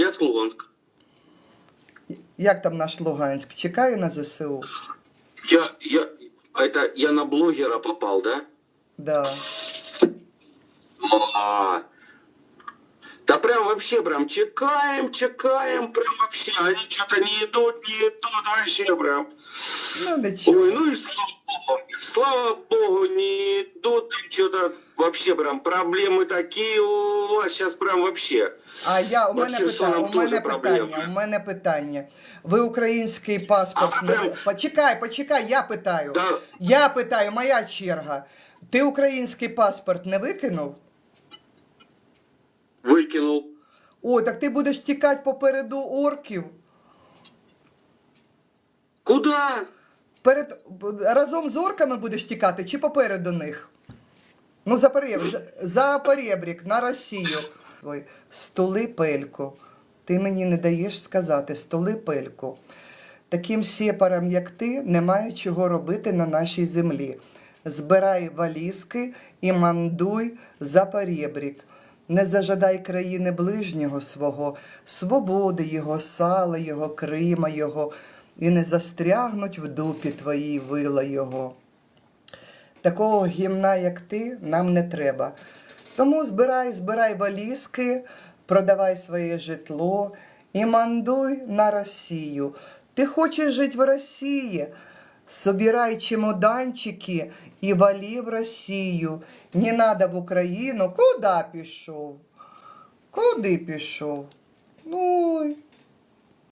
Я с Луганска. Як там наш Луганськ? Чекає на ЗСУ? Я, я, это я на блогера попал, да? Да. А, да прям вообще прям чекаем, чекаем, прям вообще. Они что-то не идут, не идут вообще прям. Ну нічого. Ой, ну и слава богу. Слава богу, не идут что-то вообще прям проблемы такие у вас сейчас прям вообще. А я у мене Вообще, питання. У мене питання. У мене питання. Ви український паспорт А, прям- Почекай, почекай, я питаю. Да. Я питаю, моя черга. Ти український паспорт не викинув? Выкинул. О, так ти будеш тікати попереду орків. Куда? Перед разом з орками будеш тікати чи попереду них? Ну, за перебрік, за, перебрік на Росію. Ой, пельку. Ти мені не даєш сказати столи пельку. Таким сепарам, як ти, немає чого робити на нашій землі. Збирай валізки і мандуй за перебрік. Не зажадай країни ближнього свого, свободи його, сала його, Крима його, і не застрягнуть в дупі твоїй вила його. Такого гімна, як ти, нам не треба. Тому збирай, збирай валізки, продавай своє житло і мандуй на Росію. Ти хочеш жити в Росії? Собирай чемоданчики і валі в Росію. Не надо в Україну. Куди пішов? Куди пішов? Ну,